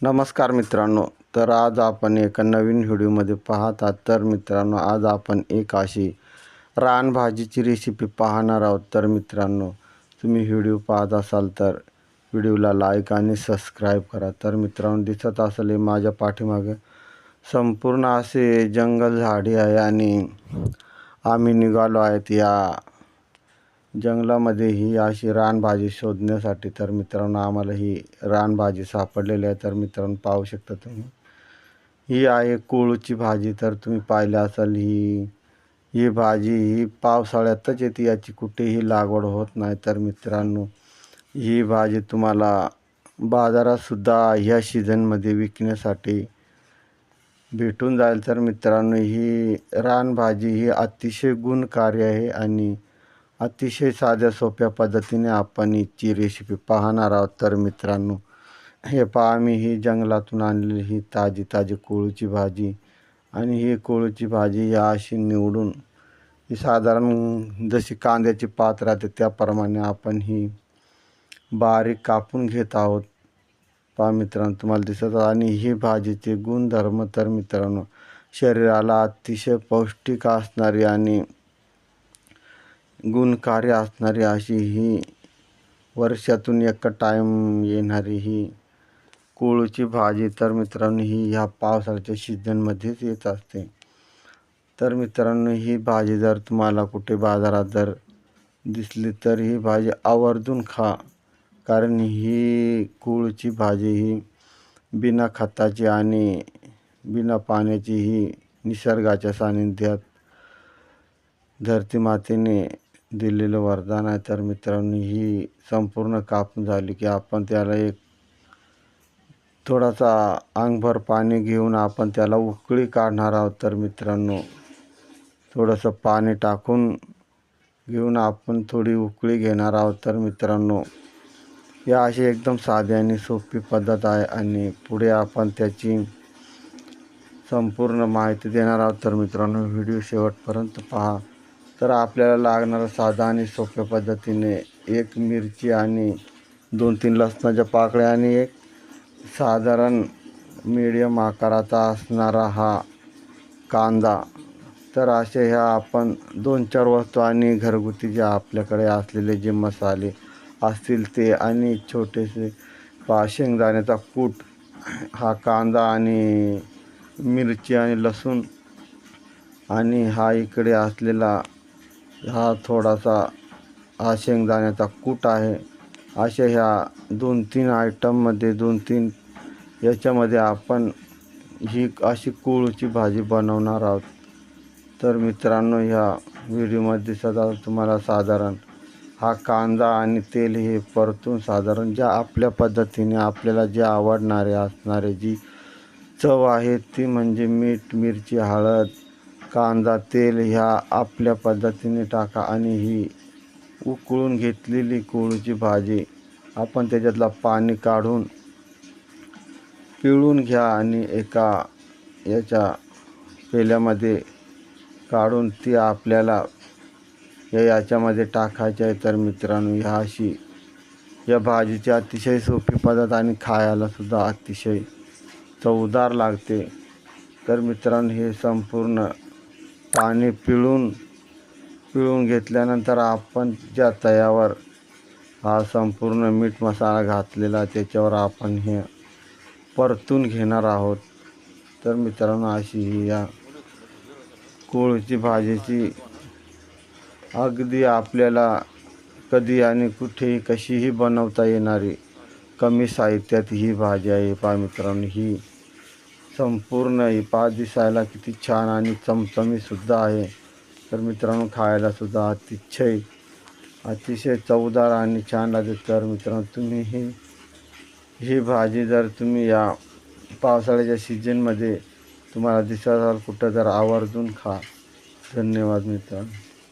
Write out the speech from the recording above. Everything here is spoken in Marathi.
नमस्कार मित्रांनो तर आज आपण एका नवीन व्हिडिओमध्ये पाहत आहात तर मित्रांनो आज आपण एक अशी रानभाजीची रेसिपी पाहणार आहोत. तर मित्रांनो तुम्ही व्हिडिओ पाहत असाल तर व्हिडिओला लाईक आणि सबस्क्राईब करा. तर मित्रांनो दिसत असेल माझ्या पाठीमागे संपूर्ण असे जंगल झाडी आहे आणि आम्ही निघालो आहेत या जंगलामध्ये ही अशी रानभाजी शोधण्यासाठी तर मित्रांनो आम्हाला ही रानभाजी सापडलेली आहे तर मित्रांनो पाहू शकता तुम्ही. ही आहे कोळूची भाजी तर तुम्ही पाहिलं असाल ही ही भाजी ही पावसाळ्यातच येते याची कुठेही लागवड होत नाही. तर मित्रांनो ही भाजी तुम्हाला बाजारातसुद्धा ह्या सीझनमध्ये विकण्यासाठी भेटून जाईल. तर मित्रांनो ही रानभाजी ही अतिशय गुणकारी आहे आणि अतिशय साध्या सोप्या पद्धतीने आपण इथची रेसिपी पाहणार आहोत. तर मित्रांनो हे पहा आम्ही ही जंगलातून आणलेली ही ताजी ताजी कोळूची भाजी आणि ही कोळूची भाजी या अशी निवडून ही साधारण जशी कांद्याची पात राहते त्याप्रमाणे आपण ही बारीक कापून घेत आहोत. पहा मित्रांनो तुम्हाला दिसत आणि ही भाजीचे गुणधर्म तर मित्रांनो शरीराला अतिशय पौष्टिक असणारी आणि गुणकार्य असणारी अशी ही वर्षातून एक टाईम येणारी ही कोळूची भाजी तर मित्रांनो ही ह्या पावसाळ्याच्या सीझनमध्येच येत असते. तर मित्रांनो ही भाजी जर तुम्हाला कुठे बाजारात जर दिसली तर ही भाजी आवर्जून खा. कारण ही कोळूची भाजी ही बिना खताची आणि बिना पाण्याची ही निसर्गाच्या सानिध्यात धरती मातेने दिलेलं वरदान आहे. तर मित्रांनो ही संपूर्ण कापून झाली की आपण त्याला एक थोडासा अंगभर पाणी घेऊन आपण त्याला उकळी काढणार आहोत. तर मित्रांनो थोडंसं पाणी टाकून घेऊन आपण थोडी उकळी घेणार आहोत. तर मित्रांनो या अशी एकदम साधी आणि सोपी पद्धत आहे आणि पुढे आपण त्याची संपूर्ण माहिती देणार आहोत. तर मित्रांनो व्हिडिओ शेवटपर्यंत पहा. तर आपल्याला लागणारं साधा आणि सोप्या पद्धतीने एक मिरची आणि दोन तीन लसणाच्या पाकळ्या आणि एक साधारण मीडियम आकाराचा असणारा हा कांदा. तर असे ह्या आपण दोन चार वस्तू आणि घरगुती जे आपल्याकडे असलेले जे मसाले असतील ते आणि छोटेसे पा शेंगदाण्याचा कूट हा कांदा आणि मिरची आणि लसूण आणि हा इकडे असलेला हा थोडासा हा शेंगदाण्याचा कूट आहे. अशा ह्या दोन तीन आयटममध्ये दोन तीन याच्यामध्ये आपण ही अशी कुळूची भाजी बनवणार आहोत. तर मित्रांनो ह्या व्हिडिओमध्ये सदा तुम्हाला साधारण हा कांदा आणि तेल हे परतून साधारण ज्या आपल्या पद्धतीने आपल्याला जे आवडणारे असणारे जी चव आहे ती म्हणजे मीठ मिरची हळद कांदा तेल ह्या आपल्या पद्धतीने टाका आणि ही उकळून घेतलेली कोळूची भाजी आपण त्याच्यातला पाणी काढून पिळून घ्या आणि एका याच्या पेल्यामध्ये काढून ती आपल्याला या याच्यामध्ये टाकायची आहे. तर मित्रांनो ह्या अशी या भाजीची अतिशय सोपी पद्धत आणि खायलासुद्धा अतिशय चवदार लागते. तर मित्रांनो हे संपूर्ण पाणी पिळून पिळून घेतल्यानंतर आपण ज्या तयावर हा संपूर्ण मीठ मसाला घातलेला त्याच्यावर आपण हे परतून घेणार आहोत. तर मित्रांनो अशी ही या कोळीची भाजीची अगदी आपल्याला कधी आणि कुठेही कशीही बनवता येणारी कमी साहित्यात ही भाजी आहे. पा मित्रांनो ही संपूर्ण ही पाच दिसायला किती छान आणि चमचमीतसुद्धा आहे. तर मित्रांनो खायलासुद्धा अतिशय अतिशय चवदार आणि छान लागते. तर मित्रांनो तुम्ही ही ही भाजी जर तुम्ही या पावसाळ्याच्या सीजनमध्ये तुम्हाला दिसत असाल कुठं तर आवर्जून खा. धन्यवाद मित्रांनो.